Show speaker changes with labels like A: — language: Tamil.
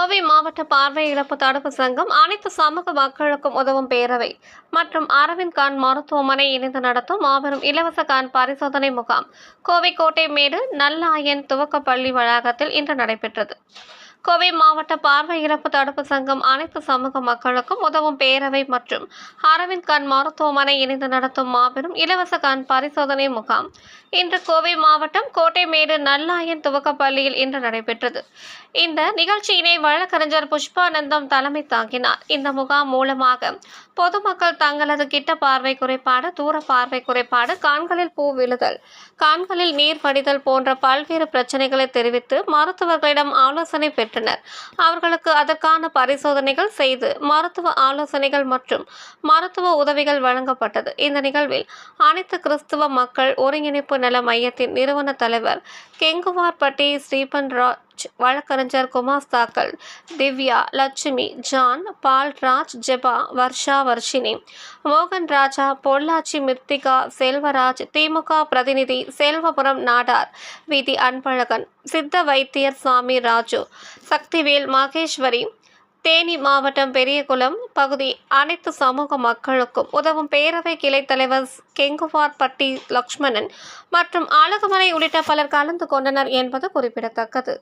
A: கோவை மாவட்ட பார்வை இழப்பு தடுப்பு சங்கம் அனைத்து சமூக மக்களுக்கும் உதவும் பேரவை மற்றும் அரவிந்த் கான் மருத்துவமனை இணைந்து நடத்தும் மாபெரும் இலவச கான் பரிசோதனை முகாம். கோவை கோட்டை மேடு நல்லாயன் துவக்கப்பள்ளி வளாகத்தில் இன்று நடைபெற்றது. கோவை மாவட்ட பார்வை இழப்பு தடுப்பு சங்கம் அனைத்து சமூக மக்களுக்கும் உதவும் பேரவை மற்றும் அரவிந்த் கண் மருத்துவமனை இணைந்து நடத்தும் மாபெரும் இலவச கண் பரிசோதனை முகாம். இன்று கோவை மாவட்டம் கோட்டைமேடு நல்லாயன் துவக்கப்பள்ளியில் இன்று நடைபெற்றது. இந்த நிகழ்ச்சியினை வழக்கறிஞர் புஷ்பானந்தம் தலைமை தாங்கினார். இந்த முகாம் மூலமாக பொதுமக்கள் தங்களது கிட்ட பார்வை குறைபாடு தூர பார்வை குறைபாடு கான்களில் பூ விழுதல் கான்களில் நீர் வடிதல் போன்ற பல்வேறு பிரச்சனைகளை தெரிவித்து மருத்துவர்களிடம் ஆலோசனை பெற்று பெற்றனர் அவர்களுக்கு அதற்கான பரிசோதனைகள் செய்து மருத்துவ ஆலோசனைகள் மற்றும் மருத்துவ உதவிகள் வழங்கப்பட்டது. இந்த நிகழ்வில் அனைத்து கிறிஸ்துவ மக்கள் ஒருங்கிணைப்பு நல மையத்தின் நிறுவன தலைவர் கெங்குவார்பட்டி ஸ்ரீபன் ராஜ் வழக்கறிஞர் குமாஸ்தாக்கள் திவ்யா லட்சுமி ஜான் பால்ராஜ் ஜெபா வர்ஷா வர்ஷினி மோகன் ராஜா பொள்ளாச்சி மிர்த்திகா செல்வராஜ் திமுக பிரதிநிதி செல்வபுரம் நாடார் விதி அன்பழகன் சித்த வைத்தியர் சாமி ராஜு சக்திவேல் மகேஸ்வரி தேனி மாவட்டம் பெரியகுளம் பகுதி அனைத்து சமூக மக்களுக்கும் உதவும் பேரவை கிளை தலைவர் கெங்குவார்பட்டி லக்ஷ்மணன் மற்றும் அழகுமலை உள்ளிட்ட பலர் கலந்து கொண்டனர் என்பது குறிப்பிடத்தக்கது.